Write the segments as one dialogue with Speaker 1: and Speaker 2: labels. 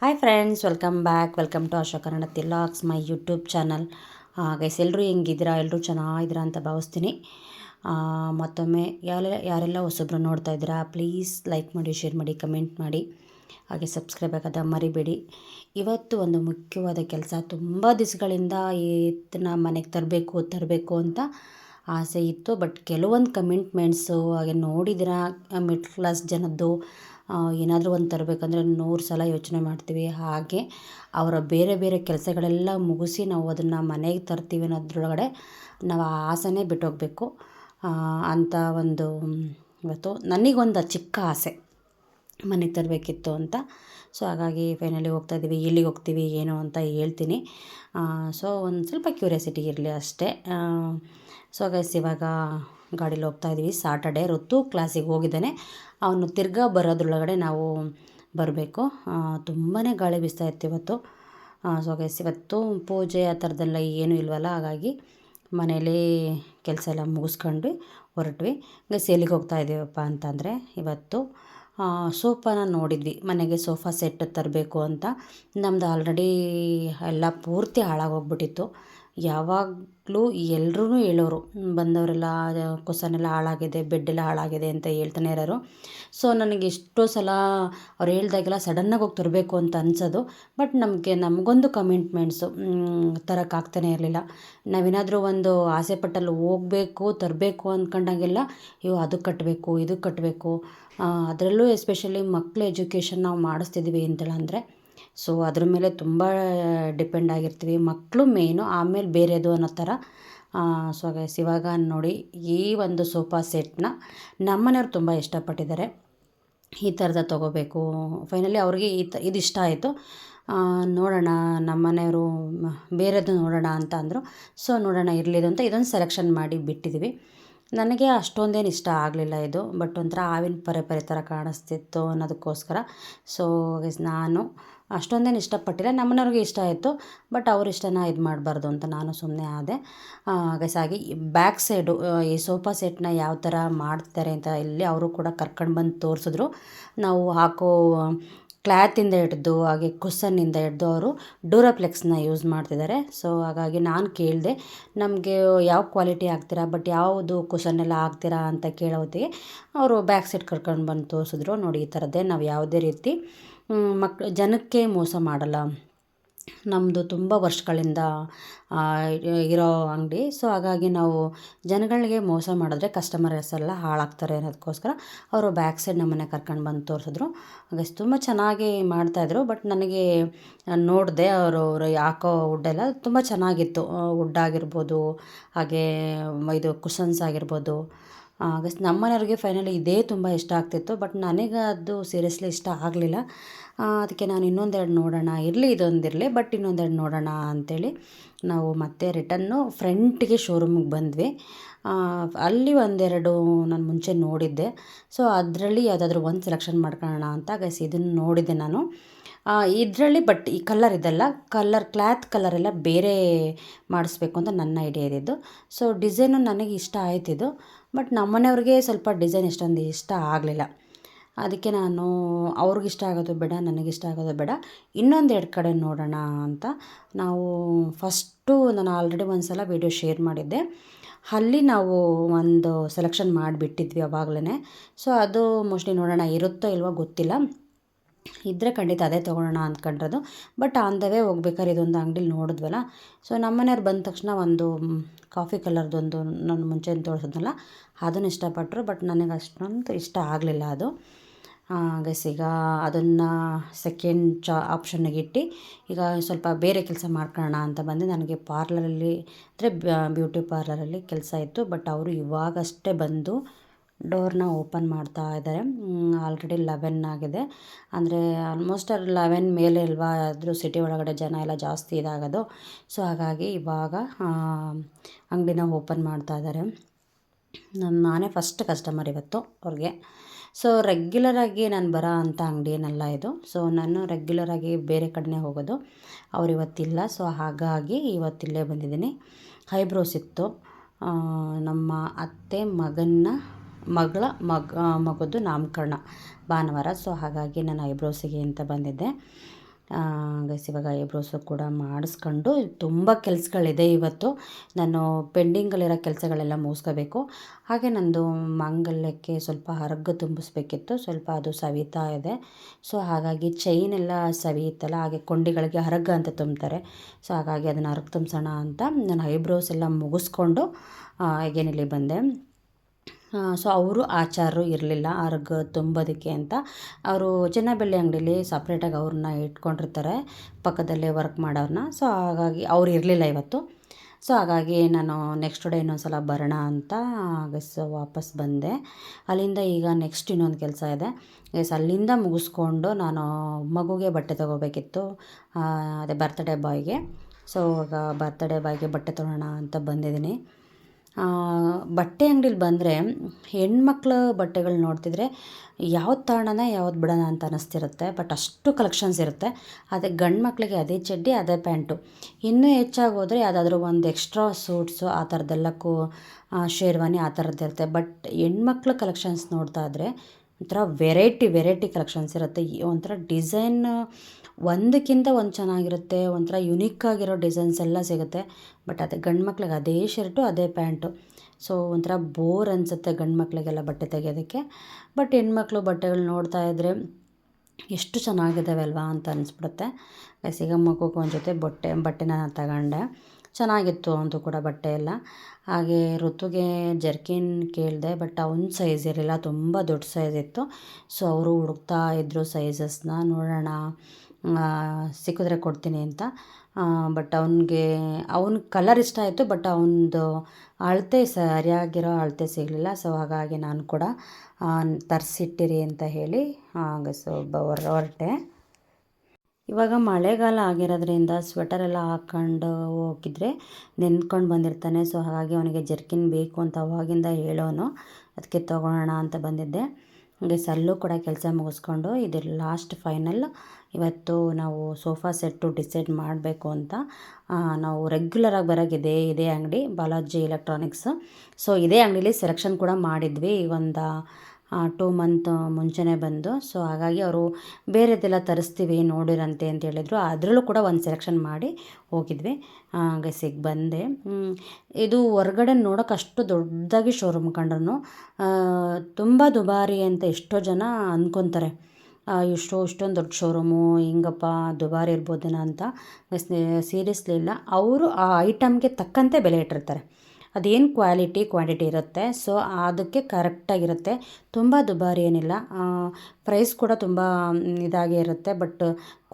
Speaker 1: Hi friends welcome back welcome to Ashoka Kannada ತಿಲಾಕ್ಸ್ my YouTube channel guys ಎಲ್ಲರೂ ಹೆಂಗಿದ್ದೀರಾ? ಎಲ್ಲರೂ ಚೆನ್ನಾಗಿದ್ದೀರಾ ಅಂತ ಭಾವಿಸ್ತೀನಿ. ಮತ್ತೊಮ್ಮೆ ಯಾರೆಲ್ಲ ಯಾರೆಲ್ಲ ಹೊಸಬ್ರು ನೋಡ್ತಾ ಇದ್ದೀರಾ ಪ್ಲೀಸ್ ಲೈಕ್ ಮಾಡಿ ಶೇರ್ ಮಾಡಿ ಕಮೆಂಟ್ ಮಾಡಿ. ಹಾಗೆ ಸಬ್ಸ್ಕ್ರೈಬ್ ಆಗೋದ ಮರಿಬೇಡಿ. ಇವತ್ತು ಒಂದು ಮುಖ್ಯವಾದ ಕೆಲಸ, ತುಂಬ ದಿವಸಗಳಿಂದ ಇದನ್ನ ಮನೆಗೆ ತರಬೇಕು ತರಬೇಕು ಅಂತ ಆಸೆ ಇತ್ತು. ಬಟ್ ಕೆಲವೊಂದು ಕಮಿಟ್ಮೆಂಟ್ಸು ಹಾಗೆ ನೋಡಿದಿರ ಮಿಡ್ಲ್ ಕ್ಲಾಸ್ ಜನದ್ದು ಏನಾದರೂ ಒಂದು ತರಬೇಕಂದ್ರೆ ನೂರು ಸಲ ಯೋಚನೆ ಮಾಡ್ತೀವಿ. ಹಾಗೆ ಅವರ ಬೇರೆ ಬೇರೆ ಕೆಲಸಗಳೆಲ್ಲ ಮುಗಿಸಿ ನಾವು ಅದನ್ನು ಮನೆಗೆ ತರ್ತೀವಿ ಅನ್ನೋದ್ರೊಳಗಡೆ ನಾವು ಆ ಆಸೆನೇ ಬಿಟ್ಟೋಗಬೇಕು. ಅಂತ ಒಂದು ಇವತ್ತು ನನಗೊಂದು ಚಿಕ್ಕ ಆಸೆ ಮನೆಗೆ ತರಬೇಕಿತ್ತು ಅಂತ. ಸೊ, ಹಾಗಾಗಿ ಫೈನಲಿ ಹೋಗ್ತಾ ಇದ್ದೀವಿ ಎಲ್ಲಿಗೆ ಹೋಗ್ತೀವಿ, ಏನು ಅಂತ ಹೇಳ್ತೀನಿ. ಸೊ, ಒಂದು ಸ್ವಲ್ಪ ಕ್ಯೂರಿಯಾಸಿಟಿ ಇರಲಿ ಅಷ್ಟೇ. ಸೊ ಗೈಸ್ ಇವಾಗ ಗಾಡೀಲಿ ಹೋಗ್ತಾ ಇದ್ದೀವಿ ಸಾಟರ್ಡೆ ಋತು ಕ್ಲಾಸಿಗೆ ಹೋಗಿದ್ದಾನೆ. ಅವನು ತಿರ್ಗಾ ಬರೋದ್ರೊಳಗಡೆ ನಾವು ಬರಬೇಕು. ತುಂಬಾ ಗಾಳಿ ಬೀಸ್ತಾ ಇತ್ತು ಇವತ್ತು. ಸೊ ಗೈಸ್ ಇವತ್ತು ಪೂಜೆ ಆ ಥರದ್ದೆಲ್ಲ ಏನೂ ಇಲ್ವಲ್ಲ, ಹಾಗಾಗಿ ಮನೇಲಿ ಕೆಲಸ ಎಲ್ಲ ಮುಗಿಸ್ಕೊಂಡು ಹೊರಟ್ವಿ. ಗೈಸ್, ಎಲ್ಲಿಗೆ ಹೋಗ್ತಾ ಇದ್ದೀವಪ್ಪ ಅಂತಂದರೆ ಇವತ್ತು ಸೋಫಾನ ನೋಡಿದ್ವಿ. ಮನೆಗೆ ಸೋಫಾ ಸೆಟ್ ತರಬೇಕು ಅಂತ. ನಮ್ಮದು ಆಲ್ರೆಡಿ ಎಲ್ಲ ಪೂರ್ತಿ ಹಾಳಾಗೋಗ್ಬಿಟ್ಟಿತ್ತು ಯಾವಾಗಲೂ ಎಲ್ಲರೂ ಹೇಳೋರು, ಬಂದವರೆಲ್ಲ ಕೊಸನೆಲ್ಲ ಹಾಳಾಗಿದೆ, ಬೆಡ್ಡೆಲ್ಲ ಹಾಳಾಗಿದೆ ಅಂತ ಹೇಳ್ತಾನೆ ಇರೋರು. ಸೊ ನನಗೆ ಎಷ್ಟೋ ಸಲ ಅವ್ರು ಹೇಳ್ದಾಗೆಲ್ಲ ಸಡನ್ನಾಗಿ ಹೋಗಿ ತರಬೇಕು ಅಂತ ಅನ್ಸೋದು. ಬಟ್ ನಮಗೆ ನಮಗೊಂದು ಕಮಿಟ್ಮೆಂಟ್ಸು ತರೋಕ್ಕಾಗ್ತಾನೆ ಇರಲಿಲ್ಲ. ನಾವೇನಾದರೂ ಒಂದು ಆಸೆ ಪಟ್ಟಲ್ಲಿ ಹೋಗಬೇಕು, ತರಬೇಕು ಅಂದ್ಕೊಂಡಾಗೆಲ್ಲ ಅಯ್ಯೋ, ಅದು ಕಟ್ಟಬೇಕು ಇದು ಕಟ್ಟಬೇಕು ಅದರಲ್ಲೂ ಎಸ್ಪೆಷಲಿ ಮಕ್ಳ ಎಜುಕೇಷನ್ ನಾವು ಮಾಡಿಸ್ತಿದ್ದೀವಿ ಅಂತೇಳಂದರೆ ಸೊ ಅದ್ರ ಮೇಲೆ ತುಂಬ ಡಿಪೆಂಡ್ ಆಗಿರ್ತೀವಿ. ಮಕ್ಕಳು ಮೇಯ್ನು ಆಮೇಲೆ ಬೇರೆದು ಅನ್ನೋ ಥರ. ಸೊ ಗೈಸ್ ಇವಾಗ ನೋಡಿ, ಈ ಒಂದು ಸೋಫಾ ಸೆಟ್ನ ನಮ್ಮನೆಯವ್ರು ತುಂಬ ಇಷ್ಟಪಟ್ಟಿದ್ದಾರೆ. ಈ ಥರದ ತೊಗೋಬೇಕು. ಫೈನಲಿ ಅವ್ರಿಗೆ ಈ ತ ಇದು ಇಷ್ಟ ಆಯಿತು ನೋಡೋಣ. ನಮ್ಮನೆಯವರು ಬೇರೆದು ನೋಡೋಣ ಅಂತ ಅಂದರು. ಸೊ ನೋಡೋಣ ಇರಲಿದು ಅಂತ ಇದೊಂದು ಸೆಲೆಕ್ಷನ್ ಮಾಡಿ ಬಿಟ್ಟಿದ್ದೀವಿ ನನಗೆ ಅಷ್ಟೊಂದೇನು ಇಷ್ಟ ಆಗಲಿಲ್ಲ ಇದು. ಬಟ್ ಒಂಥರ ಆವಿನ ಪರೆ ಪರೆ ಥರ ಕಾಣಿಸ್ತಿತ್ತು ಅನ್ನೋದಕ್ಕೋಸ್ಕರ. ಸೊ ನಾನು ಅಷ್ಟೊಂದೇನು ಇಷ್ಟಪಟ್ಟಿಲ್ಲ. ನಮ್ಮನೆಯವ್ರಿಗೆ ಇಷ್ಟ ಆಯಿತು. ಬಟ್ ಅವ್ರ ಇಷ್ಟನ ಇದು ಮಾಡಬಾರ್ದು ಅಂತ ನಾನು ಸುಮ್ಮನೆ ಆದೆ. ಗಸಾಗಿ ಬ್ಯಾಕ್ ಸೈಡು ಈ ಸೋಫಾ ಸೆಟ್ನ ಯಾವ ಥರ ಮಾಡ್ತಾರೆ ಅಂತ ಇಲ್ಲಿ ಅವರು ಕೂಡ ಕರ್ಕೊಂಡು ಬಂದು ತೋರಿಸಿದ್ರು. ನಾವು ಹಾಕೋ ಕ್ಲಾತಿಂದ ಹಿಡ್ದು, ಹಾಗೆ ಕುಸನ್ನಿಂದ ಹಿಡ್ದು ಅವರು ಡೂರಾಪ್ಲೆಕ್ಸ್ನ ಯೂಸ್ ಮಾಡ್ತಿದ್ದಾರೆ. ಸೊ, ಹಾಗಾಗಿ ನಾನು ಕೇಳಿದೆ, ನಮಗೆ ಯಾವ ಕ್ವಾಲಿಟಿ ಹಾಕ್ತೀರಾ? ಬಟ್ ಯಾವುದು ಕುಸನ್ನೆಲ್ಲ ಹಾಕ್ತೀರಾ ಅಂತ ಕೇಳೋ ಹೊತ್ತಿಗೆ ಅವರು ಬ್ಯಾಕ್ ಸೈಡ್ ಕರ್ಕೊಂಡು ಬಂದು ತೋರಿಸಿದ್ರು. ನೋಡಿ ಈ ಥರದ್ದೇ ನಾವು ಯಾವುದೇ ರೀತಿ ಮಕ್, ಜನಕ್ಕೆ ಮೋಸ ಮಾಡಲ್ಲ. ನಮ್ಮದು ತುಂಬ ವರ್ಷಗಳಿಂದ ಇರೋ ಅಂಗಡಿ. ಸೊ, ಹಾಗಾಗಿ ನಾವು ಜನಗಳಿಗೆ ಮೋಸ ಮಾಡಿದ್ರೆ ಕಸ್ಟಮರ್ಸ್ ಎಲ್ಲ ಹಾಳಾಗ್ತಾರೆ ಅನ್ನೋದಕ್ಕೋಸ್ಕರ ಅವರು ಬ್ಯಾಕ್ ಸೈಡ್ ನಮ್ಮನೆ ಕರ್ಕೊಂಡು ಬಂದು ತೋರಿಸಿದ್ರು. ಹಾಗೆ ತುಂಬ ಚೆನ್ನಾಗಿ ಮಾಡ್ತಾಯಿದ್ರು ಬಟ್ ನನಗೆ ನೋಡಿದೆ ಅವರು ಅವರು ಹಾಕೋ ವುಡ್ಡೆಲ್ಲ ತುಂಬ ಚೆನ್ನಾಗಿತ್ತು. ವುಡ್ ಆಗಿರ್ಬೋದು, ಹಾಗೆ, ಇದು ಕುಷನ್ಸ್ ಆಗಿರ್ಬೋದು. ಹಾಗೆ ನಮ್ಮ ಮನೆಯವ್ರಿಗೆ ಫೈನಲಿ ಇದೇ ತುಂಬ ಇಷ್ಟ ಆಗ್ತಿತ್ತು ಬಟ್ ನನಗೆ ಅದು ಸೀರಿಯಸ್ಲಿ ಇಷ್ಟ ಆಗಲಿಲ್ಲ. ಅದಕ್ಕೆ ನಾನು ಇನ್ನೊಂದೆರಡು ನೋಡೋಣ, ಇರಲಿ ಇದೊಂದಿರಲಿ ಬಟ್ ಇನ್ನೊಂದೆರಡು ನೋಡೋಣ ಅಂಥೇಳಿ ನಾವು ಮತ್ತೆ ರಿಟನ್ನು ಫ್ರಂಟಿಗೆ ಶೋರೂಮಿಗೆ ಬಂದ್ವಿ. ಅಲ್ಲಿ ಒಂದೆರಡು ನಾನು ಮುಂಚೆ ನೋಡಿದ್ದೆ. ಸೊ ಅದರಲ್ಲಿ ಯಾವುದಾದ್ರೂ ಒಂದು ಸೆಲೆಕ್ಷನ್ ಮಾಡ್ಕೊಳ್ಳೋಣ ಅಂತ ಗೈಸ್ ಇದನ್ನು ನೋಡಿದ್ದೆ ನಾನು. ಇದರಲ್ಲಿ ಬಟ್ ಈ ಕಲ್ಲರ್ ಇದೆಲ್ಲ ಕಲ್ಲರ್ ಕ್ಲಾತ್ ಕಲರೆಲ್ಲ ಬೇರೆ ಮಾಡಿಸ್ಬೇಕು ಅಂತ ನನ್ನ ಐಡಿಯಾ ಇದ್ದಿದ್ದು. ಸೊ ಡಿಸೈನು ನನಗೆ ಇಷ್ಟ ಆಯ್ತಿದ್ದು. ಬಟ್ ನಮ್ಮನೆಯವ್ರಿಗೆ ಸ್ವಲ್ಪ ಡಿಸೈನ್ ಇಷ್ಟೊಂದು ಇಷ್ಟ ಆಗಲಿಲ್ಲ. ಅದಕ್ಕೆ ನಾನು ಅವ್ರಿಗಿಷ್ಟ ಆಗೋದು ಬೇಡ, ನನಗಿಷ್ಟ ಆಗೋದು ಬೇಡ. ಇನ್ನೊಂದೆರಡು ಕಡೆ ನೋಡೋಣ ಅಂತ ನಾವು ಫಸ್ಟು ನಾನು ಆಲ್ರೆಡಿ ಒಂದು ಸಲ ವೀಡಿಯೋ ಶೇರ್ ಮಾಡಿದ್ದೆ. ಅಲ್ಲಿ ನಾವು ಒಂದು ಸೆಲೆಕ್ಷನ್ ಮಾಡಿಬಿಟ್ಟಿದ್ವಿ ಅವಾಗಲೇ ಸೊ ಅದು ಮೋಸ್ಟ್ಲಿ ನೋಡೋಣ ಇರುತ್ತೋ ಇಲ್ವೋ ಗೊತ್ತಿಲ್ಲ. ಇದ್ದರೆ ಖಂಡಿತ ಅದೇ ತೊಗೊಳ್ಳೋಣ ಅಂದ್ಕೊಂಡಿರೋದು ಬಟ್ ಆನ್ ದ ವೇ ಹೋಗ್ಬೇಕಾದ್ರೆ ಇದೊಂದು ಅಂಗಡಿಲಿ ನೋಡಿದ್ವಲ್ಲ. ಸೊ ನಮ್ಮನೆಯವ್ರು ಬಂದ ತಕ್ಷಣ ಒಂದು ಕಾಫಿ ಕಲರ್ದೊಂದು ನಾನು ಮುಂಚೆ ತೋರಿಸಿದ್ನಲ್ಲ, ಅದನ್ನು ಇಷ್ಟಪಟ್ಟರು. ಬಟ್ ನನಗೆ ಅಷ್ಟೊಂದು ಇಷ್ಟ ಆಗಲಿಲ್ಲ ಅದು. ಗೈಸ್ ಈಗ ಅದನ್ನು ಸೆಕೆಂಡ್ ಚಾ ಆಪ್ಷನ್ನಿಗೆ ಇಟ್ಟು, ಈಗ ಸ್ವಲ್ಪ ಬೇರೆ ಕೆಲಸ ಮಾಡ್ಕೊಳ್ಳೋಣ ಅಂತ ಬಂದು ನನಗೆ ಪಾರ್ಲರಲ್ಲಿ ಅಂದರೆ ಬ್ಯೂಟಿ ಪಾರ್ಲರಲ್ಲಿ ಕೆಲಸ ಇತ್ತು. ಬಟ್ ಅವರು ಇವಾಗಷ್ಟೇ ಬಂದು ಡೋರ್ನ ಓಪನ್ ಮಾಡ್ತಾ ಇದ್ದಾರೆ. ಆಲ್ರೆಡಿ ಲೆವೆನ್ ಆಗಿದೆ. ಅಂದರೆ ಆಲ್ಮೋಸ್ಟ್ ಲೆವೆನ್ ಮೇಲೆ ಅಲ್ವಾ ಆದರೂ ಸಿಟಿ ಒಳಗಡೆ ಜನ ಎಲ್ಲ ಜಾಸ್ತಿ ಇದಾಗೋದು. ಸೊ ಹಾಗಾಗಿ ಇವಾಗ ಅಂಗಡಿನ ಓಪನ್ ಮಾಡ್ತಾ ಇದ್ದಾರೆ. ನಾನು, ನಾನೇ ಫಸ್ಟ್ ಕಸ್ಟಮರ್ ಇವತ್ತು ಅವ್ರಿಗೆ. ಸೊ ರೆಗ್ಯುಲರಾಗಿ ನಾನು ಬರೋ ಅಂಥ ಅಂಗಡಿ ಏನಲ್ಲ ಇದು. ಸೊ ನಾನು ರೆಗ್ಯುಲರಾಗಿ ಬೇರೆ ಕಡೆನೇ ಹೋಗೋದು. ಅವ್ರು ಇವತ್ತಿಲ್ಲ. ಸೊ ಹಾಗಾಗಿ ಇವತ್ತಿಲ್ಲೇ ಬಂದಿದ್ದೀನಿ. ಹೈಬ್ರೋಸ್ ಇತ್ತು ನಮ್ಮ ಅತ್ತೆ ಮಗನ ಮಗಳ, ಮಗ, ಮಗದ್ದು ನಾಮಕರಣ ಭಾನುವಾರ. ಸೊ ಹಾಗಾಗಿ ನಾನು ಐಬ್ರೋಸಿಗೆ ಅಂತ ಬಂದಿದ್ದೆ. ಗೈಸ್ ಇವಾಗ ಐಬ್ರೋಸು ಕೂಡ ಮಾಡಿಸ್ಕೊಂಡು ತುಂಬ ಕೆಲಸಗಳಿದೆ ಇವತ್ತು. ನಾನು ಪೆಂಡಿಂಗಲ್ಲಿರೋ ಕೆಲಸಗಳೆಲ್ಲ ಮುಗಿಸ್ಕೋಬೇಕು. ಹಾಗೆ ನಂದು ಮಾಂಗಲ್ಯಕ್ಕೆ ಸ್ವಲ್ಪ ಹರಗ ತುಂಬಿಸ್ಬೇಕಿತ್ತು. ಸ್ವಲ್ಪ ಅದು ಸವಿತಾ ಇದೆ. ಸೊ ಹಾಗಾಗಿ ಚೈನ್ ಎಲ್ಲ ಸವಿಯುತ್ತಲ್ಲ, ಹಾಗೆ ಕೊಂಡಿಗಳಿಗೆ ಹರಗ ಅಂತ ತುಂಬ್ತಾರೆ. ಸೊ ಹಾಗಾಗಿ ಅದನ್ನು ಹರಗ ತುಂಬಿಸೋಣ ಅಂತ ನಾನು ಐಬ್ರೋಸ್ ಎಲ್ಲ ಮುಗಿಸ್ಕೊಂಡು ಇಲ್ಲಿ ಬಂದೆ. ಸೊ ಅವರು ಆಚಾರರು ಇರಲಿಲ್ಲ ಅರ್ಗ ತುಂಬೋದಕ್ಕೆ ಅಂತ. ಅವರು ಚಿನ್ನ ಬೆಳ್ಳಿ ಅಂಗಡೀಲಿ ಸಪ್ರೇಟಾಗಿ ಅವ್ರನ್ನ ಇಟ್ಕೊಂಡಿರ್ತಾರೆ, ಪಕ್ಕದಲ್ಲೇ ವರ್ಕ್ ಮಾಡೋರನ್ನ ಸೊ ಹಾಗಾಗಿ ಅವ್ರು ಇರಲಿಲ್ಲ ಇವತ್ತು. ಸೊ ಹಾಗಾಗಿ ನಾನು ನೆಕ್ಸ್ಟ್ ಡೇ ಇನ್ನೊಂದು ಸಲ ಬರೋಣ ಅಂತ ಗಸ್ ವಾಪಸ್ ಬಂದೆ. ಅಲ್ಲಿಂದ ಈಗ ನೆಕ್ಸ್ಟ್ ಇನ್ನೊಂದು ಕೆಲಸ ಇದೆ. ಎಸ್ ಅಲ್ಲಿಂದ ಮುಗಿಸ್ಕೊಂಡು ನಾನು ಮಗುಗೆ ಬಟ್ಟೆ ತೊಗೋಬೇಕಿತ್ತು ಅದೇ ಬರ್ತ್ಡೇ ಬಾಯ್ಗೆ ಸೊ ಇವಾಗ ಬರ್ತ್ಡೇ ಬಾಯ್ಗೆ ಬಟ್ಟೆ ತೊಗೊಳ್ಳೋಣ ಅಂತ ಬಂದಿದ್ದೀನಿ. ಬಟ್ಟೆ ಅಂಗ್ಡಿಲಿ ಬಂದರೆ ಹೆಣ್ಮಕ್ಳ ಬಟ್ಟೆಗಳು ನೋಡ್ತಿದ್ರೆ ಯಾವ್ದು ತಗೊಳ್ಳೋಣ ಯಾವ್ದು ಬಿಡೋಣ ಅಂತ ಅನ್ನಿಸ್ತಿರುತ್ತೆ ಬಟ್ ಅಷ್ಟು ಕಲೆಕ್ಷನ್ಸ್ ಇರುತ್ತೆ. ಅದೇ ಗಂಡು ಮಕ್ಕಳಿಗೆ ಅದೇ ಚಡ್ಡಿ, ಅದೇ ಪ್ಯಾಂಟು. ಇನ್ನೂ ಹೆಚ್ಚಾಗಿ ಹೋದರೆ ಯಾವುದಾದ್ರೂ ಒಂದು ಎಕ್ಸ್ಟ್ರಾ ಸೂಟ್ಸು ಆ ಥರದ್ದೆಲ್ಲಕ್ಕೂ ಶೇರ್ವಾನಿ ಆ ಥರದ್ದಿರುತ್ತೆ ಬಟ್ ಹೆಣ್ಮಕ್ಳು ಕಲೆಕ್ಷನ್ಸ್ ನೋಡ್ತಾ ಇದ್ರೆ ಒಂಥರ ವೆರೈಟಿ ವೆರೈಟಿ ಕಲೆಕ್ಷನ್ಸ್ ಇರುತ್ತೆ. ಒಂಥರ ಡಿಸೈನ್ ಒಂದಕ್ಕಿಂತ ಒಂದು ಚೆನ್ನಾಗಿರುತ್ತೆ, ಒಂಥರ ಯುನಿಕ್ ಆಗಿರೋ ಡಿಸೈನ್ಸ್ ಎಲ್ಲ ಸಿಗುತ್ತೆ. ಬಟ್ ಅದೇ ಗಂಡು ಮಕ್ಳಿಗೆ ಅದೇ ಶರ್ಟು, ಅದೇ ಪ್ಯಾಂಟು. ಸೊ, ಒಂಥರ ಬೋರ್ ಅನಿಸುತ್ತೆ ಗಂಡು ಮಕ್ಕಳಿಗೆಲ್ಲ ಬಟ್ಟೆ ತೆಗೆಯೋದಕ್ಕೆ. ಬಟ್ ಹೆಣ್ಮಕ್ಳು ಬಟ್ಟೆಗಳು ನೋಡ್ತಾ ಇದ್ದರೆ ಎಷ್ಟು ಚೆನ್ನಾಗಿದ್ದಾವೆ ಅಲ್ವಾ ಅಂತ ಅನಿಸ್ಬಿಡುತ್ತೆ. ಈಗ ಮಗುಗೆ ಒಂದು ಜೊತೆ ಬಟ್ಟೆ, ಬಟ್ಟೆನ ತಗೊಂಡೆ. ಚೆನ್ನಾಗಿತ್ತು ಅವನದು ಕೂಡ ಬಟ್ಟೆ ಎಲ್ಲ. ಹಾಗೆ ಋತುಗೆ ಜರ್ಕಿನ್ ಕೇಳಿದೆ, ಬಟ್ ಅವ್ನ ಸೈಜ್ ಇರಲಿಲ್ಲ, ತುಂಬ ದೊಡ್ಡ ಸೈಜ್ ಇತ್ತು. ಸೊ ಅವರು ಹುಡುಕ್ತಾ ಇದ್ದರು ಸೈಜಸ್ನ ನೋಡೋಣ ಸಿಕ್ಕಿದ್ರೆ ಕೊಡ್ತೀನಿ ಅಂತ. ಬಟ್ ಅವನಿಗೆ, ಅವನ ಕಲರ್ ಇಷ್ಟ ಆಯಿತು ಬಟ್ ಅವನದು ಅಳತೆ ಸರಿಯಾಗಿರೋ ಅಳತೆ ಸಿಗಲಿಲ್ಲ. ಸೊ ಹಾಗಾಗಿ ನಾನು ಕೂಡ ತರಿಸಿಟ್ಟಿರಿ ಅಂತ ಹೇಳಿ ಸೊ ಹೊರಟೆ. ಇವಾಗ ಮಳೆಗಾಲ ಆಗಿರೋದ್ರಿಂದ ಸ್ವೆಟರ್ ಎಲ್ಲ ಹಾಕ್ಕೊಂಡು ಹೋಗಿದ್ರೆ ನೆನ್ಕೊಂಡು ಬಂದಿರ್ತಾನೆ. ಸೊ ಹಾಗಾಗಿ ಅವನಿಗೆ ಜರ್ಕಿನ್ ಬೇಕು ಅಂತ ಅವಾಗಿಂದ ಹೇಳೋನು. ಅದಕ್ಕೆ ತೊಗೊಳೋಣ ಅಂತ ಬಂದಿದ್ದೆ. ಹಾಗೆ ಸಲ್ಲು ಕೂಡ ಕೆಲಸ ಮುಗಿಸ್ಕೊಂಡು ಇದು ಲಾಸ್ಟ್ ಫೈನಲ್ ಇವತ್ತು ನಾವು ಸೋಫಾ ಸೆಟ್ಟು ಡಿಸೈಡ್ ಮಾಡಬೇಕು ಅಂತ. ನಾವು ರೆಗ್ಯುಲರಾಗಿ ಬರೋಕ್ಕಿದೆ ಇದೇ ಅಂಗಡಿ ಬಾಲಾಜಿ ಎಲೆಕ್ಟ್ರಾನಿಕ್ಸ್ ಸೊ ಇದೇ ಅಂಗಡಿಲಿ ಸೆಲೆಕ್ಷನ್ ಕೂಡ ಮಾಡಿದ್ವಿ. ಈ ಒಂದು ಟೂ ಮಂತ್ ಮುಂಚೆನೇ ಬಂದು ಸೊ ಹಾಗಾಗಿ ಅವರು ಬೇರೆದೆಲ್ಲ ತರಿಸ್ತೀವಿ, ನೋಡಿರಂತೆ ಅಂತ ಹೇಳಿದರು. ಅದರಲ್ಲೂ ಕೂಡ ಒಂದು ಸೆಲೆಕ್ಷನ್ ಮಾಡಿ ಹೋಗಿದ್ವಿ. ಸಿಗ್ ಬಂದೆ. ಇದು ಹೊರ್ಗಡೆ ನೋಡೋಕೆ ಅಷ್ಟು ದೊಡ್ಡದಾಗಿ ಶೋರೂಮ್ ಕಂಡ್ರು ತುಂಬ ದುಬಾರಿ ಅಂತ ಎಷ್ಟೋ ಜನ ಅಂದ್ಕೊತಾರೆ ಇಷ್ಟೋ, ಇಷ್ಟೊಂದು ದೊಡ್ಡ ಶೋರೂಮು ಹಿಂಗಪ್ಪ, ದುಬಾರಿ ಇರ್ಬೋದೇನೋ ಅಂತ. ಸೀರಿಯಸ್ಲಿ ಇಲ್ಲ. ಅವರು ಆ ಐಟಮ್ಗೆ ತಕ್ಕಂತೆ ಬೆಲೆ ಇಟ್ಟಿರ್ತಾರೆ. ಅದೇನು ಕ್ವಾಲಿಟಿ ಕ್ವಾಂಟಿಟಿ ಇರುತ್ತೆ? ಸೊ ಅದಕ್ಕೆ ಕರೆಕ್ಟಾಗಿರುತ್ತೆ ತುಂಬ ದುಬಾರಿ ಏನಿಲ್ಲ. ಪ್ರೈಸ್ ಕೂಡ ತುಂಬ ಇದಾಗೇ ಇರುತ್ತೆ. ಬಟ್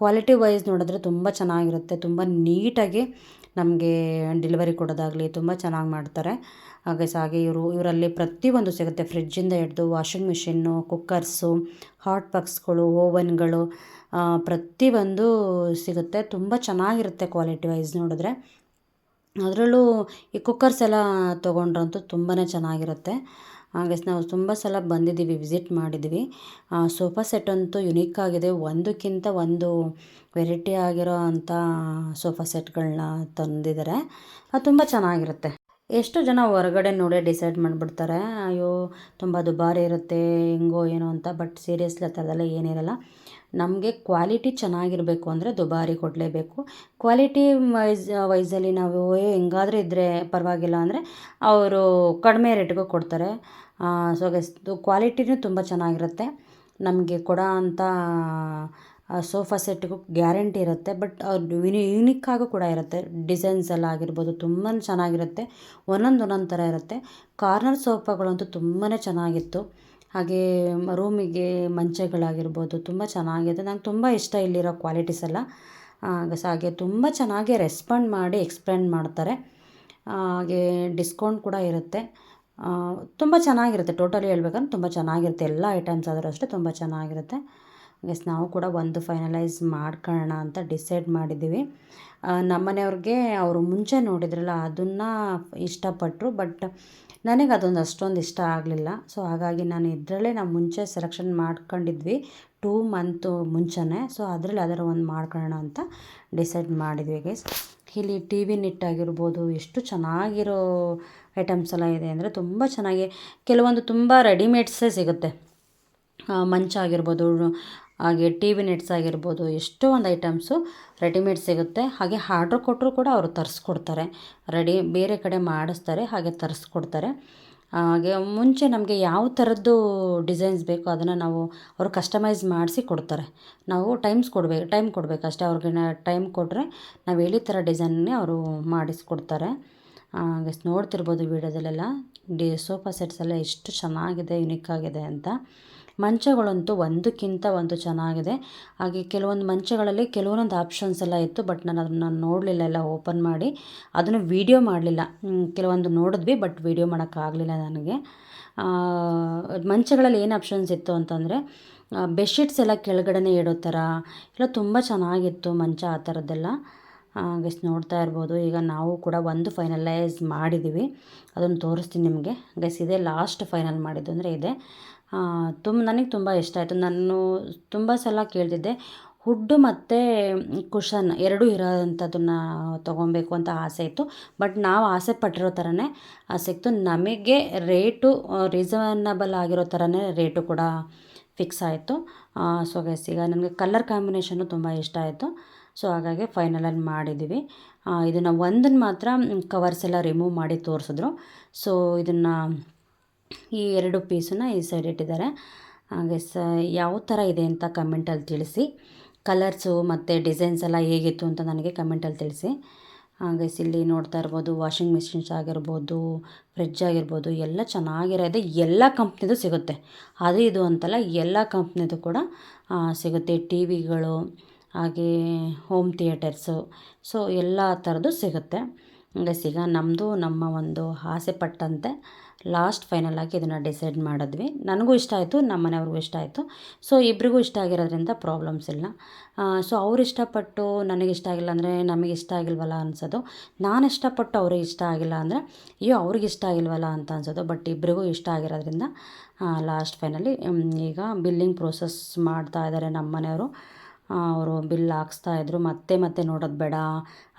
Speaker 1: ಕ್ವಾಲಿಟಿ ವೈಸ್ ನೋಡಿದ್ರೆ ತುಂಬ ಚೆನ್ನಾಗಿರುತ್ತೆ. ತುಂಬ ನೀಟಾಗಿ ನಮಗೆ ಡೆಲಿವರಿ ಕೊಡೋದಾಗಲಿ ತುಂಬ ಚೆನ್ನಾಗಿ ಮಾಡ್ತಾರೆ. ಹಾಗೆ ಹಾಗೆ ಇವರು, ಇವರಲ್ಲಿ ಪ್ರತಿಯೊಂದು ಸಿಗುತ್ತೆ. ಫ್ರಿಜ್ಜಿಂದ ಹಿಡ್ದು ವಾಷಿಂಗ್ ಮಿಷಿನ್ನು ಕುಕ್ಕರ್ಸು ಹಾಟ್ ಬಾಕ್ಸ್ಗಳು ಓವನ್ಗಳು ಪ್ರತಿಯೊಂದು ಸಿಗುತ್ತೆ. ತುಂಬ ಚೆನ್ನಾಗಿರುತ್ತೆ ಕ್ವಾಲಿಟಿ ವೈಸ್ ನೋಡಿದ್ರೆ. ಅದರಲ್ಲೂ ಈ ಕುಕ್ಕರ್ಸ್ ಎಲ್ಲ ತೊಗೊಂಡ್ರಂತೂ ತುಂಬಾ ಚೆನ್ನಾಗಿರುತ್ತೆ. ಹಾಗೆ ನಾವು ತುಂಬ ಸಲ ಬಂದಿದ್ದೀವಿ ವಿಸಿಟ್ ಮಾಡಿದ್ದೀವಿ. ಸೋಫಾ ಸೆಟ್ ಅಂತೂ ಯುನೀಕ್ ಆಗಿದೆ. ಒಂದಕ್ಕಿಂತ ಒಂದು ವೆರೈಟಿ ಆಗಿರೋ ಅಂಥ ಸೋಫಾ ಸೆಟ್ಗಳನ್ನ ತಂದಿದ್ದಾರೆ. ಅದು ತುಂಬ ಚೆನ್ನಾಗಿರುತ್ತೆ. ಎಷ್ಟು ಜನ ಹೊರಗಡೆ ನೋಡಿ ಡಿಸೈಡ್ ಮಾಡಿಬಿಡ್ತಾರೆ, ಅಯ್ಯೋ, ತುಂಬ ದುಬಾರಿ ಇರುತ್ತೆ, ಹೆಂಗೋ ಏನೋ ಅಂತ. ಬಟ್ ಸೀರಿಯಸ್ಲಿ ಆ ಥರದ್ದೆಲ್ಲ ಏನಿರಲ್ಲ. ನಮಗೆ ಕ್ವಾಲಿಟಿ ಚೆನ್ನಾಗಿರಬೇಕು ಅಂದರೆ ದುಬಾರಿ ಕೊಡಲೇಬೇಕು. ಕ್ವಾಲಿಟಿ ವೈಸ್ ವೈಸಲ್ಲಿ ನಾವು ಏ ಹೆಂಗಾದ್ರೂ ಇದ್ದರೆ ಪರವಾಗಿಲ್ಲ ಅಂದರೆ ಅವರು ಕಡಿಮೆ ರೇಟ್ಗೂ ಕೊಡ್ತಾರೆ. ಸೊ ಗಸ್ ಕ್ವಾಲಿಟಿನೂ ತುಂಬ ಚೆನ್ನಾಗಿರುತ್ತೆ. ನಮಗೆ ಕೊಡೋ ಅಂಥ ಸೋಫಾ ಸೆಟ್ಗೂ ಗ್ಯಾರಂಟಿ ಇರುತ್ತೆ. ಬಟ್ ಅವ್ರು ಯೂನಿಕ್ ಆಗೂ ಕೂಡ ಇರುತ್ತೆ. ಡಿಸೈನ್ಸ್ ಎಲ್ಲ ಆಗಿರ್ಬೋದು ತುಂಬಾ ಚೆನ್ನಾಗಿರುತ್ತೆ. ಒಂದೊಂದು ಒಂದೊಂದು ಥರ ಇರುತ್ತೆ. ಕಾರ್ನರ್ ಸೋಫಾಗಳಂತೂ ತುಂಬಾ ಚೆನ್ನಾಗಿತ್ತು. ಹಾಗೇ, ರೂಮಿಗೆ ಮಂಚಗಳಾಗಿರ್ಬೋದು, ತುಂಬ ಚೆನ್ನಾಗಿದೆ. ನಂಗೆ ತುಂಬ ಇಷ್ಟ ಇಲ್ಲಿರೋ ಕ್ವಾಲಿಟೀಸ್ ಎಲ್ಲ. ಹಾಗೆ ತುಂಬ ಚೆನ್ನಾಗಿ ರೆಸ್ಪಾಂಡ್ ಮಾಡಿ ಎಕ್ಸ್ಪ್ಲೇನ್ ಮಾಡ್ತಾರೆ. ಹಾಗೆ ಡಿಸ್ಕೌಂಟ್ ಕೂಡ ಇರುತ್ತೆ. ತುಂಬ ಚೆನ್ನಾಗಿರುತ್ತೆ. ಟೋಟಲಿ ಹೇಳ್ಬೇಕಂದ್ರೆ ತುಂಬ ಚೆನ್ನಾಗಿರುತ್ತೆ. ಎಲ್ಲ ಐಟಮ್ಸ್ ಆದರೂ ಅಷ್ಟೇ ತುಂಬ ಚೆನ್ನಾಗಿರುತ್ತೆ. ಗೆಸ್ ನಾವು ಕೂಡ ಒಂದು ಫೈನಲೈಸ್ ಮಾಡ್ಕೊಳ್ಳೋಣ ಅಂತ ಡಿಸೈಡ್ ಮಾಡಿದ್ದೀವಿ. ನಮ್ಮನೆಯವ್ರಿಗೆ ಅವರು ಮುಂಚೆ ನೋಡಿದ್ರಲ್ಲ, ಅದನ್ನು ಇಷ್ಟಪಟ್ಟರು ಬಟ್ ನನಗೆ ಅದೊಂದು ಅಷ್ಟೊಂದು ಇಷ್ಟ ಆಗಲಿಲ್ಲ. ಸೊ ಹಾಗಾಗಿ ನಾನು ಇದರಲ್ಲೇ ನಾವು ಮುಂಚೆ ಸೆಲೆಕ್ಷನ್ ಮಾಡ್ಕೊಂಡಿದ್ವಿ ಟೂ ಮಂತು ಮುಂಚೆನೇ. ಸೊ ಅದರಲ್ಲಿ ಅದರ ಒಂದು ಮಾಡ್ಕೊಳ್ಳೋಣ ಅಂತ ಡಿಸೈಡ್ ಮಾಡಿದ್ವಿ ಗೈಸ್ ಇಲ್ಲಿ ಟಿ ವಿ ನಿಟ್ಟಾಗಿರ್ಬೋದು ಎಷ್ಟು ಚೆನ್ನಾಗಿರೋ ಐಟಮ್ಸ್ ಎಲ್ಲ ಇದೆ ಅಂದರೆ ತುಂಬ ಚೆನ್ನಾಗಿ, ಕೆಲವೊಂದು ತುಂಬ ರೆಡಿಮೇಡ್ಸೇ ಸಿಗುತ್ತೆ. ಮಂಚ ಆಗಿರ್ಬೋದು ಹಾಗೆ ಟಿ ವಿ ನೆಟ್ಸ್ ಆಗಿರ್ಬೋದು ಎಷ್ಟೋ ಒಂದು ಐಟಮ್ಸು ರೆಡಿಮೇಡ್ ಸಿಗುತ್ತೆ. ಹಾಗೆ ಆರ್ಡ್ರ್ ಕೊಟ್ಟರು ಕೂಡ ಅವರು ತರಿಸ್ಕೊಡ್ತಾರೆ. ರೆಡಿ ಬೇರೆ ಕಡೆ ಮಾಡಿಸ್ತಾರೆ, ಹಾಗೆ ತರಿಸ್ಕೊಡ್ತಾರೆ. ಹಾಗೆ ಮುಂಚೆ ನಮಗೆ ಯಾವ ಥರದ್ದು ಡಿಸೈನ್ಸ್ ಬೇಕೋ ಅದನ್ನು ನಾವು ಅವರು ಕಸ್ಟಮೈಸ್ ಮಾಡಿಸಿ ಕೊಡ್ತಾರೆ. ನಾವು ಟೈಮ್ಸ್ ಕೊಡಬೇಕು ಟೈಮ್ ಕೊಡಬೇಕು ಅಷ್ಟೇ ಅವ್ರಿಗೆ ಟೈಮ್ ಕೊಟ್ಟರೆ ನಾವು ಹೇಳಿದ ಥರ ಡಿಸೈನ್ನೇ ಅವರು ಮಾಡಿಸ್ಕೊಡ್ತಾರೆ. ಹಾಗೆ ನೋಡ್ತಿರ್ಬೋದು ವೀಡಿಯೋದಲ್ಲೆಲ್ಲ. ಡಿ, ಸೋಫಾ ಸೆಟ್ಸ್ ಎಲ್ಲ ಎಷ್ಟು ಚೆನ್ನಾಗಿದೆ, ಯುನಿಕ್ ಆಗಿದೆ ಅಂತ. ಮಂಚಗಳಂತೂ ಒಂದಕ್ಕಿಂತ ಒಂದು ಚೆನ್ನಾಗಿದೆ. ಹಾಗೆ ಕೆಲವೊಂದು ಮಂಚಗಳಲ್ಲಿ ಕೆಲವೊಂದು ಆಪ್ಷನ್ಸ್ ಎಲ್ಲ ಇತ್ತು ಬಟ್ ನಾನು ಅದನ್ನು ನೋಡಲಿಲ್ಲ, ಎಲ್ಲ ಓಪನ್ ಮಾಡಿ. ಅದನ್ನು ವೀಡಿಯೋ ಮಾಡಲಿಲ್ಲ. ಕೆಲವೊಂದು ನೋಡಿದ್ವಿ ಬಟ್ ವೀಡಿಯೋ ಮಾಡೋಕ್ಕಾಗಲಿಲ್ಲ ನನಗೆ. ಮಂಚಗಳಲ್ಲಿ ಏನು ಆಪ್ಷನ್ಸ್ ಇತ್ತು ಅಂತಂದರೆ ಬೆಡ್ಶೀಟ್ಸ್ ಎಲ್ಲ ಕೆಳಗಡೆನೇ ಇಡೋ ಥರ ಎಲ್ಲ ತುಂಬ ಚೆನ್ನಾಗಿತ್ತು ಮಂಚ ಆ ಥರದ್ದೆಲ್ಲ ಗೆಸ್ ನೋಡ್ತಾ ಇರ್ಬೋದು. ಈಗ ನಾವು ಕೂಡ ಒಂದು ಫೈನಲೈಸ್ ಮಾಡಿದ್ದೀವಿ ಅದನ್ನು ತೋರಿಸ್ತೀನಿ ನಿಮಗೆ. ಗೆಸ್ ಇದೇ ಲಾಸ್ಟ್ ಫೈನಲ್ ಮಾಡಿದ್ದು ಅಂದರೆ ಇದೆ. ತುಂಬ ನನಗೆ ತುಂಬ ಇಷ್ಟ ಆಯಿತು. ನಾನು ತುಂಬ ಸಲ ಕೇಳ್ತಿದ್ದೆ. ಹುಡ್ಡು ಮತ್ತು ಕುಷನ್ ಎರಡೂ ಇರೋವಂಥದ್ದನ್ನ ತೊಗೊಬೇಕು ಅಂತ ಆಸೆ ಇತ್ತು. ಬಟ್ ನಾವು ಆಸೆ ಪಟ್ಟಿರೋ ಥರನೇ ಸಿಕ್ತು ನಮಗೆ ರೇಟು ರೀಸನಬಲ್ ಆಗಿರೋ ಥರನೇ ರೇಟು ಕೂಡ ಫಿಕ್ಸ್ ಆಯಿತು. ಸೊ ಗೈಸ್ ಈಗ ನನಗೆ ಕಲರ್ ಕಾಂಬಿನೇಷನು ತುಂಬ ಇಷ್ಟ ಆಯಿತು. ಸೊ ಹಾಗಾಗಿ ಫೈನಲಲ್ಲಿ ಮಾಡಿದ್ದೀವಿ ಇದನ್ನು ಒಂದನ್ನು ಮಾತ್ರ ಕವರ್ಸ್ ಎಲ್ಲ ರಿಮೂವ್ ಮಾಡಿ ತೋರಿಸಿದ್ರು. ಸೊ ಇದನ್ನು ಈ ಎರಡು ಪೀಸನ್ನ ಈ ಸೈಡ್ ಇಟ್ಟಿದ್ದಾರೆ. ಹಾಗೆ ಸ, ಯಾವ ಥರ ಇದೆ ಅಂತ ಕಮೆಂಟಲ್ಲಿ ತಿಳಿಸಿ. ಕಲರ್ಸು ಮತ್ತು ಡಿಸೈನ್ಸ್ ಎಲ್ಲ ಹೇಗಿತ್ತು ಅಂತ ನನಗೆ ಕಮೆಂಟಲ್ಲಿ ತಿಳಿಸಿ. ಹಾಗೆ ಇಲ್ಲಿ ನೋಡ್ತಾ ಇರ್ಬೋದು ವಾಷಿಂಗ್ ಮಿಷಿನ್ಸ್ ಆಗಿರ್ಬೋದು ಫ್ರಿಡ್ಜ್ ಆಗಿರ್ಬೋದು, ಎಲ್ಲ ಚೆನ್ನಾಗಿರೋದೆ ಎಲ್ಲ ಕಂಪ್ನಿದು ಸಿಗುತ್ತೆ. ಅದು ಇದು ಅಂತಲ್ಲ, ಎಲ್ಲ ಕಂಪ್ನಿದು ಕೂಡ ಸಿಗುತ್ತೆ. ಟಿ ವಿಗಳು ಹಾಗೆ ಹೋಮ್ ಥಿಯೇಟರ್ಸು ಸೊ ಎಲ್ಲ ಥರದ್ದು ಸಿಗುತ್ತೆ. ಹಂಗೆ ಸಿಗ ನಮ್ಮದು ನಮ್ಮ ಒಂದು ಆಸೆ ಪಟ್ಟಂತೆ. ಲಾಸ್ಟ್ ಫೈನಲ್ ಆಗಿ ಇದನ್ನು ಡಿಸೈಡ್ ಮಾಡಿದ್ವಿ. ನನಗೂ ಇಷ್ಟ ಆಯಿತು, ನಮ್ಮ ಮನೆಯವ್ರಿಗೂ ಇಷ್ಟ ಆಯಿತು. ಸೊ ಇಬ್ಬರಿಗೂ ಇಷ್ಟ ಆಗಿರೋದ್ರಿಂದ ಪ್ರಾಬ್ಲಮ್ಸ್ ಇಲ್ಲ. ಸೊ ಅವ್ರು ಇಷ್ಟಪಟ್ಟು ನನಗೆ ಇಷ್ಟ ಆಗಿಲ್ಲ ಅಂದರೆ ನಮಗೆ ಇಷ್ಟ ಆಗಿಲ್ವಲ್ಲ ಅನ್ಸೋದು. ನಾನು ಇಷ್ಟಪಟ್ಟು ಅವ್ರಿಗೆ ಇಷ್ಟ ಆಗಿಲ್ಲ ಅಂದರೆ, ಅಯ್ಯೋ, ಅವ್ರಿಗೆ ಇಷ್ಟ ಆಗಿಲ್ವಲ್ಲ ಅಂತ ಅನ್ಸೋದು. ಬಟ್ ಇಬ್ಬರಿಗೂ ಇಷ್ಟ ಆಗಿರೋದ್ರಿಂದ ಲಾಸ್ಟ್ ಫೈನಲಿ ಈಗ ಬಿಲ್ಲಿಂಗ್ ಪ್ರೋಸೆಸ್ ಮಾಡ್ತಾ ಇದ್ದಾರೆ ನಮ್ಮ ಮನೆಯವರು. ಅವರು ಬಿಲ್ ಹಾಕ್ಸ್ತಾಯಿದ್ರು ಮತ್ತೆ ಮತ್ತೆ ನೋಡೋದು ಬೇಡ,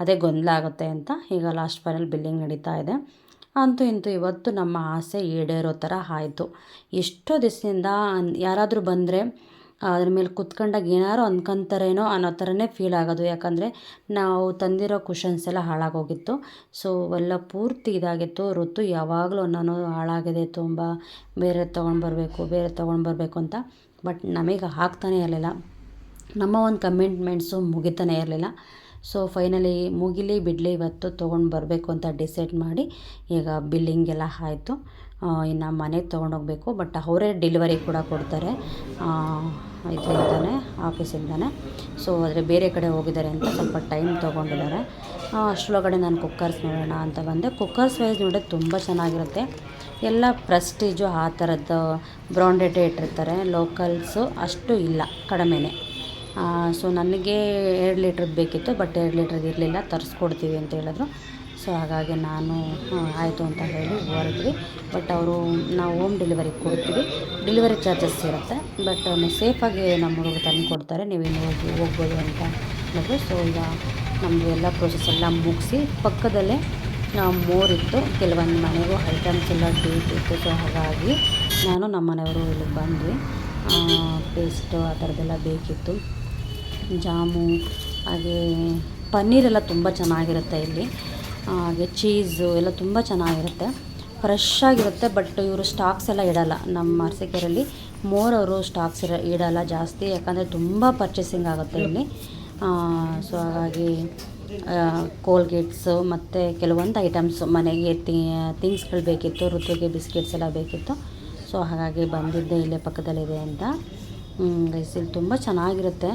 Speaker 1: ಅದೇ ಗೊಂದಲ ಆಗುತ್ತೆ ಅಂತ ಈಗ ಲಾಸ್ಟ್ ಫೈನಲ್ ಬಿಲ್ಲಿಂಗ್ ನಡೀತಾ ಇದೆ. ಅಂತೂ ಇಂತೂ ಇವತ್ತು ನಮ್ಮ ಆಸೆ ಈಡೇರೋ ಥರ ಆಯಿತು. ಎಷ್ಟೋ ದಿವಸದಿಂದ ಯಾರಾದರೂ ಬಂದರೆ ಅದ್ರ ಮೇಲೆ ಕುತ್ಕೊಂಡಾಗ ಏನಾರು ಅಂದ್ಕೊಂತಾರೇನೋ ಅನ್ನೋ ಥರನೇ ಫೀಲ್ ಆಗೋದು. ಯಾಕಂದರೆ ನಾವು ತಂದಿರೋ ಕುಷನ್ಸ್ ಎಲ್ಲ ಹಾಳಾಗೋಗಿತ್ತು. ಸೊ ಎಲ್ಲ ಪೂರ್ತಿ ಇದಾಗಿತ್ತು. ಋತು ಯಾವಾಗಲೂ ನಾನು ಹಾಳಾಗಿದೆ. ತುಂಬ ಬೇರೆ ತೊಗೊಂಡು ಬರಬೇಕು, ಬೇರೆ ತೊಗೊಂಡು ಬರಬೇಕು ಅಂತ. ಬಟ್ ನಮಗೆ ಆಗ್ತಾನೇ ಇರಲಿಲ್ಲ. ನಮ್ಮ ಒಂದು ಕಮಿಟ್ಮೆಂಟ್ಸು ಮುಗಿತಾನೆ ಇರಲಿಲ್ಲ. ಸೊ ಫೈನಲಿ ಮುಗಿಲಿ, ಬಿಡಲಿ, ಇವತ್ತು ತೊಗೊಂಡು ಬರಬೇಕು ಅಂತ ಡಿಸೈಡ್ ಮಾಡಿ ಈಗ ಬಿಲ್ಲಿಂಗ್ ಎಲ್ಲ ಆಯಿತು. ಇನ್ನು ಮನೆಗೆ ತೊಗೊಂಡೋಗ್ಬೇಕು ಬಟ್ ಅವರೇ ಡೆಲಿವರಿ ಕೂಡ ಕೊಡ್ತಾರೆ. ಇದರಿಂದನೇ, ಆಫೀಸಿಂದನೇ. ಸೊ ಆದರೆ ಬೇರೆ ಕಡೆ ಹೋಗಿದ್ದಾರೆ ಅಂತ ಸ್ವಲ್ಪ ಟೈಮ್ ತೊಗೊಂಡಿದ್ದಾರೆ. ಅಷ್ಟರೊಳಗಡೆ ನಾನು ಕುಕ್ಕರ್ಸ್ ನೋಡೋಣ ಅಂತ ಬಂದೆ. ಕುಕ್ಕರ್ಸ್ ವೈಸ್ ನೋಡಿದ್ರೆ ತುಂಬ ಚೆನ್ನಾಗಿರುತ್ತೆ. ಎಲ್ಲ ಪ್ರೆಸ್ಟೀಜು ಆ ಥರದ್ದು ಬ್ರಾಂಡೆಡೇ ಇಟ್ಟಿರ್ತಾರೆ ಲೋಕಲ್ಸು ಅಷ್ಟು ಇಲ್ಲ, ಕಡಿಮೆನೇ. ಸೊ ನನಗೆ ಎರಡು ಲೀಟ್ರದ್ದು ಬೇಕಿತ್ತು ಬಟ್ ಎರಡು ಲೀಟ್ರದ್ದು ಇರಲಿಲ್ಲ, ತರಿಸ್ಕೊಡ್ತೀವಿ ಅಂತ ಹೇಳಿದ್ರು. ಸೊ ಹಾಗಾಗಿ ನಾನು ಆಯಿತು ಅಂತ ಹೇಳಿ ಹೊರದ್ವಿ ಬಟ್ ಅವರು, ನಾವು ಹೋಮ್ ಡೆಲಿವರಿ ಕೊಡ್ತೀವಿ. ಡೆಲಿವರಿ ಚಾರ್ಜಸ್ ಇರುತ್ತೆ ಬಟ್ ಸೇಫಾಗಿ ನಮ್ಮ ಹುಡುಗ ತಂದು ಕೊಡ್ತಾರೆ ನೀವೇನು ಹೋಗಿ ಹೋಗ್ಬೋದು ಅಂತ ಹೇಳಿದ್ರು. ಸೊ ಈಗ ನಮ್ಮದು ಎಲ್ಲ ಪ್ರೊಸೆಸ್ ಎಲ್ಲ ಮುಗಿಸಿ, ಪಕ್ಕದಲ್ಲೇ ಮೋರಿತ್ತು ಕೆಲವೊಂದು ಮನೆಗೂ ಐಟಮ್ಸ್ ಎಲ್ಲ ಡೇಟ್ ಇತ್ತು. ಸೊ ಹಾಗಾಗಿ ನಾನು ನಮ್ಮ ಮನೆಯವರು ಇಲ್ಲಿಗೆ ಬಂದ್ವಿ. ಪೇಸ್ಟು ಆ ಥರದ್ದೆಲ್ಲ ಬೇಕಿತ್ತು. ಜಾಮು, ಹಾಗೇ ಪನ್ನೀರೆಲ್ಲ ತುಂಬ ಚೆನ್ನಾಗಿರುತ್ತೆ ಇಲ್ಲಿ. ಹಾಗೆ ಚೀಸು ಎಲ್ಲ ತುಂಬ ಚೆನ್ನಾಗಿರುತ್ತೆ. ಫ್ರೆಶ್ ಆಗಿರುತ್ತೆ ಬಟ್ ಇವರು ಸ್ಟಾಕ್ಸ್ ಎಲ್ಲ ಇಡಲ್ಲ. ನಮ್ಮ ಅರಸೀಕೆರೆಯಲ್ಲಿ ಮೋರ್ ಅವರು ಸ್ಟಾಕ್ಸ್ ಇರ, ಇಡಲ್ಲ ಜಾಸ್ತಿ. ಯಾಕಂದರೆ ತುಂಬ ಪರ್ಚೇಸಿಂಗ್ ಆಗುತ್ತೆ ಇಲ್ಲಿ. ಸೊ ಹಾಗಾಗಿ ಕೋಲ್ಗೇಟ್ಸು ಮತ್ತು ಕೆಲವೊಂದು ಐಟಮ್ಸು ಮನೆಗೆ ಥಿಂಗ್ಸ್ಗಳು ಬೇಕಿತ್ತು, ಋತುವಿಗೆ ಬಿಸ್ಕೆಟ್ಸ್ ಎಲ್ಲ ಬೇಕಿತ್ತು. ಸೊ ಹಾಗಾಗಿ ಬಂದಿದ್ದೆ ಇಲ್ಲೇ ಪಕ್ಕದಲ್ಲಿದೆ ಅಂತ. ಇಲ್ಲಿ ತುಂಬ ಚೆನ್ನಾಗಿರುತ್ತೆ.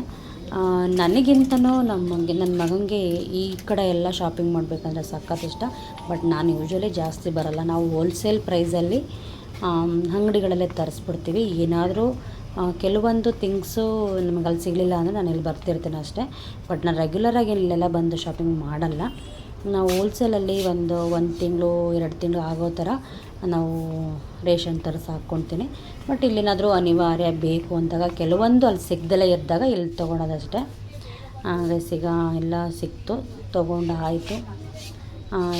Speaker 1: ನನಗಿಂತನೂ ನಮಗೆ ನನ್ನ ಮಗನಿಗೆ ಈ ಕಡೆ ಎಲ್ಲ ಶಾಪಿಂಗ್ ಮಾಡಬೇಕಂದ್ರೆ ಸಖತ್ ಇಷ್ಟ. ಬಟ್ ನಾನು ಯೂಶ್ವಲಿ ಜಾಸ್ತಿ ಬರಲ್ಲ. ನಾವು ಹೋಲ್ಸೇಲ್ ಪ್ರೈಸಲ್ಲಿ ಅಂಗಡಿಗಳಲ್ಲೇ ತರಿಸ್ಬಿಡ್ತೀವಿ. ಏನಾದರೂ ಕೆಲವೊಂದು ಥಿಂಗ್ಸು ನಮಗೆ ಅಲ್ಲಿ ಸಿಗಲಿಲ್ಲ ಅಂದರೆ ನಾನು ಇಲ್ಲಿ ಬರ್ತಿರ್ತೀನಿ ಅಷ್ಟೇ. ಬಟ್ ನಾನು ರೆಗ್ಯುಲರಾಗಿ ಇಲ್ಲೆಲ್ಲ ಬಂದು ಶಾಪಿಂಗ್ ಮಾಡಲ್ಲ. ನಾವು ಹೋಲ್ಸೇಲಲ್ಲಿ ಒಂದು ಒಂದು ತಿಂಗಳು, ಎರಡು ತಿಂಗಳು ಆಗೋ ಥರ ನಾವು ರೇಷನ್ ತರಿಸಿ ಹಾಕ್ಕೊಳ್ತೀನಿ ಬಟ್ ಇಲ್ಲೇನಾದರೂ ಅನಿವಾರ್ಯ ಬೇಕು ಅಂದಾಗ ಕೆಲವೊಂದು ಅಲ್ಲಿ ಸಿಗ್ದಲೇ ಇದ್ದಾಗ ಇಲ್ಲಿ ತೊಗೊಳೋದಷ್ಟೇ. ಸಿಗ, ಎಲ್ಲ ಸಿಕ್ತು, ತೊಗೊಂಡು ಆಯಿತು.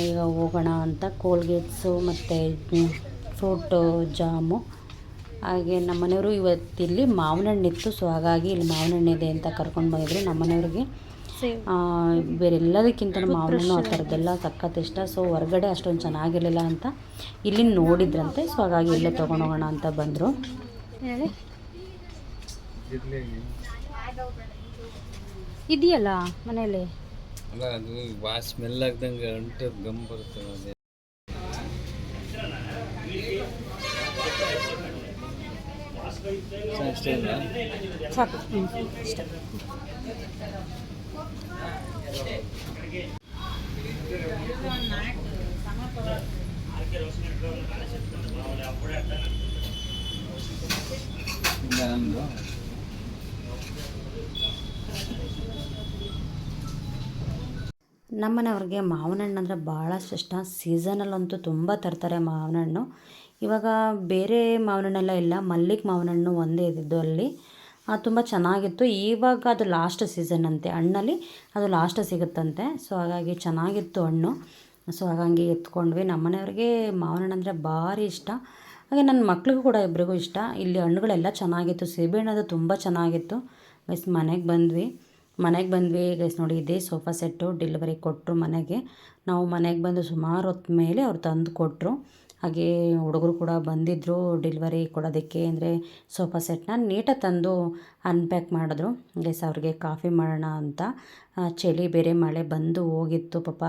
Speaker 1: ಈಗ ಹೋಗೋಣ ಅಂತ ಕೋಲ್ಗೇಟ್ಸು ಮತ್ತು ಫ್ರೂಟ್ ಜಾಮು. ಹಾಗೆ ನಮ್ಮ ಮನೆಯವರು ಇವತ್ತಿಲ್ಲಿ ಮಾವಿನ ಹಣ್ಣಿತ್ತು ಸೊ ಹಾಗಾಗಿ ಇಲ್ಲಿ ಮಾವಿನ ಇದೆ ಅಂತ ಕರ್ಕೊಂಡು ಬಂದಿದ್ರು ನಮ್ಮ ಮನೆಯವ್ರಿಗೆ ಆ, ಬೇರೆ ಎಲ್ಲದಕ್ಕಿಂತ ಮಾವಿನ ಆ ಥರದ್ದೆಲ್ಲ ಸಖತ್ ಇಷ್ಟ. ಸೊ ಹೊರಗಡೆ ಅಷ್ಟೊಂದು ಚೆನ್ನಾಗಿರಲಿಲ್ಲ ಅಂತ ಇಲ್ಲಿ ನೋಡಿದ್ರಂತೆ. ಸೊ ಹಾಗಾಗಿ ಇಲ್ಲೇ ತೊಗೊಂಡೋಗೋಣ ಅಂತ ಬಂದರು.
Speaker 2: ಇದೆಯಲ್ಲ ಮನೇಲಿ
Speaker 3: ಅಲ್ಲ ಅದು ವಾ ಸ್ಮೆಲ್ ಆಗ್ದಂಗೆ ಅಂಟು ಗಮ್ ಬರುತ್ತೆ ಅದೇ
Speaker 2: ಸಾಕು ಹ್ಞೂ ಇಷ್ಟ
Speaker 3: ಇಲ್ಲ ನಮ್ಮದು
Speaker 1: ನಮ್ಮನೆಯವ್ರಿಗೆ ಮಾವಿನ ಹಣ್ಣು ಅಂದರೆ ಭಾಳಷ್ಟು ಇಷ್ಟ. ಸೀಸನಲ್ಲಂತೂ ತುಂಬ ತರ್ತಾರೆ ಮಾವಿನ ಹಣ್ಣು ಇವಾಗ ಬೇರೆ ಮಾವಿನ ಹಣ್ಣೆಲ್ಲ ಇಲ್ಲ. ಮಲ್ಲಿಗೆ ಮಾವಿನ ಹಣ್ಣು ಒಂದೇ ಇದ್ದಿದ್ದು ಅಲ್ಲಿ. ತುಂಬ ಚೆನ್ನಾಗಿತ್ತು. ಇವಾಗ ಅದು ಲಾಸ್ಟ್ ಸೀಸನ್ ಅಂತೆ. ಹಣ್ಣಲ್ಲಿ ಅದು ಲಾಸ್ಟ್ ಸಿಗುತ್ತಂತೆ. ಸೊ ಹಾಗಾಗಿ ಚೆನ್ನಾಗಿತ್ತು ಹಣ್ಣು. ಸೊ ಹಾಗಾಗಿ ಎತ್ಕೊಂಡ್ವಿ. ನಮ್ಮನೆಯವ್ರಿಗೆ ಮಾವಿನ ಹಣ್ಣು ಅಂದರೆ ಭಾರಿ ಇಷ್ಟ. ಹಾಗೆ ನನ್ನ ಮಕ್ಳಿಗೂ ಕೂಡ ಇಬ್ಬರಿಗೂ ಇಷ್ಟ. ಇಲ್ಲಿ ಹಣ್ಣುಗಳೆಲ್ಲ ಚೆನ್ನಾಗಿತ್ತು. ಸೀಬೆಹಣ್ಣದು ತುಂಬ ಚೆನ್ನಾಗಿತ್ತು. ಗೈಸ್ ಮನೆಗೆ ಬಂದ್ವಿ. ಮನೆಗೆ ಬಂದ್ವಿ. ಗೈಸ್ ನೋಡಿ, ಇದೇ ಸೋಫಾ ಸೆಟ್ಟು ಡೆಲಿವರಿ ಕೊಟ್ಟರು ಮನೆಗೆ. ನಾವು ಮನೆಗೆ ಬಂದು ಸುಮಾರು ಹೊತ್ತ ಮೇಲೆ ಅವ್ರು ತಂದು ಕೊಟ್ಟರು ಹಾಗೆ ಹುಡುಗರು ಕೂಡ ಬಂದಿದ್ದರು ಡೆಲಿವರಿ ಕೊಡೋದಕ್ಕೆ. ಅಂದರೆ ಸೋಫಾ ಸೆಟ್ನ ನೀಟಾಗಿ ತಂದು ಅನ್ಪ್ಯಾಕ್ ಮಾಡಿದ್ರು. ಗೈಸ್ ಅವ್ರಿಗೆ ಕಾಫಿ ಮಾಡೋಣ ಅಂತ. ಚಳಿ ಬೇರೆ ಮಳೆ ಬಂದು ಹೋಗಿತ್ತು. ಪಾಪ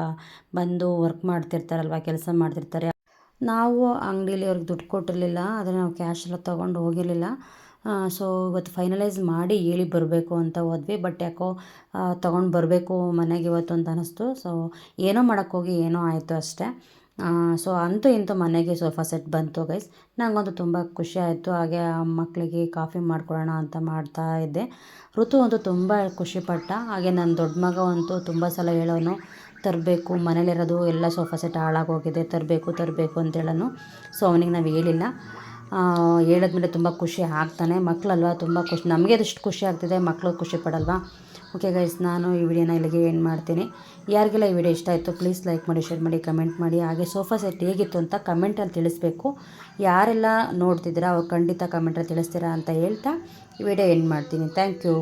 Speaker 1: ಬಂದು ವರ್ಕ್ ಮಾಡ್ತಿರ್ತಾರಲ್ವ, ಕೆಲಸ ಮಾಡ್ತಿರ್ತಾರೆ. ನಾವು ಅಂಗಡೀಲಿ ಅವ್ರಿಗೆ ದುಡ್ಡು ಕೊಟ್ಟಿರಲಿಲ್ಲ. ಆದರೆ ನಾವು ಕ್ಯಾಶ್ ಎಲ್ಲ ತೊಗೊಂಡು ಹೋಗಿರಲಿಲ್ಲ. ಸೊ ಇವತ್ತು ಫೈನಲೈಸ್ ಮಾಡಿ ಹೇಳಿ ಬರಬೇಕು ಅಂತ ಹೋದ್ವಿ ಬಟ್ ಯಾಕೋ ತೊಗೊಂಡು ಬರಬೇಕು ಮನೆಗೆ ಇವತ್ತು ಅಂತ ಅನ್ನಿಸ್ತು ಸೊ ಏನೋ ಮಾಡೋಕ್ಕೋಗಿ ಏನೋ ಆಯಿತು ಅಷ್ಟೇ. ಸೊ ಅಂತೂ ಇಂತೂ ಮನೆಗೆ ಸೋಫಾ ಸೆಟ್ ಬಂತು ಗೈಸ್ ನನಗಂತೂ ತುಂಬ ಖುಷಿ ಆಯಿತು. ಹಾಗೆ ಮಕ್ಕಳಿಗೆ ಕಾಫಿ ಮಾಡ್ಕೊಡೋಣ ಅಂತ ಮಾಡ್ತಾ ಇದ್ದೆ. ಋತು ಅಂತೂ ತುಂಬ ಖುಷಿಪಟ್ಟ ಹಾಗೆ ನನ್ನ ದೊಡ್ಡ ಮಗ ಅಂತೂ ತುಂಬ ಸಲ ಹೇಳೋನು, ತರಬೇಕು, ಮನೇಲಿರೋದು ಎಲ್ಲ ಸೋಫಾ ಸೆಟ್ ಹಾಳಾಗೋಗಿದೆ ತರಬೇಕು ತರಬೇಕು ಅಂತ ಹೇಳೋನು. ಸೊ ಅವನಿಗೆ ನಾವು ಹೇಳಿಲ್ಲ. ಹೇಳಿದ್ಮೇಲೆ ತುಂಬ ಖುಷಿ ಆಗ್ತಾನೆ. ಮಕ್ಕಳಲ್ವ ತುಂಬ ಖುಷಿ. ನಮಗೆ ಅದಷ್ಟು ಖುಷಿ ಆಗ್ತಿದೆ. ಮಕ್ಕಳು ಖುಷಿ ಪಡಲ್ವಾ? ಓಕೆ ಗೈಸ್ ನಾನು ಈ ವಿಡಿಯೋನ ಇಲ್ಲಿಗೆ ಏನು ಮಾಡ್ತೀನಿ. ಯಾರಿಗೆಲ್ಲ ಈ ವಿಡಿಯೋ ಇಷ್ಟ ಆಯಿತು ಪ್ಲೀಸ್ ಲೈಕ್ ಮಾಡಿ ಶೇರ್ ಮಾಡಿ ಕಮೆಂಟ್ ಮಾಡಿ. ಹಾಗೆ ಸೋಫಾ ಸೆಟ್ ಹೇಗಿತ್ತು ಅಂತ ಕಮೆಂಟಲ್ಲಿ ತಿಳಿಸ್ಬೇಕು. ಯಾರೆಲ್ಲ ನೋಡ್ತಿದ್ದೀರಾ, ಅವ್ರು ಖಂಡಿತ ಕಮೆಂಟಲ್ಲಿ ತಿಳಿಸ್ತೀರಾ ಅಂತ ಹೇಳ್ತಾ ಈ ವಿಡಿಯೋ ಎಂಡ್ ಮಾಡ್ತೀನಿ. Thank you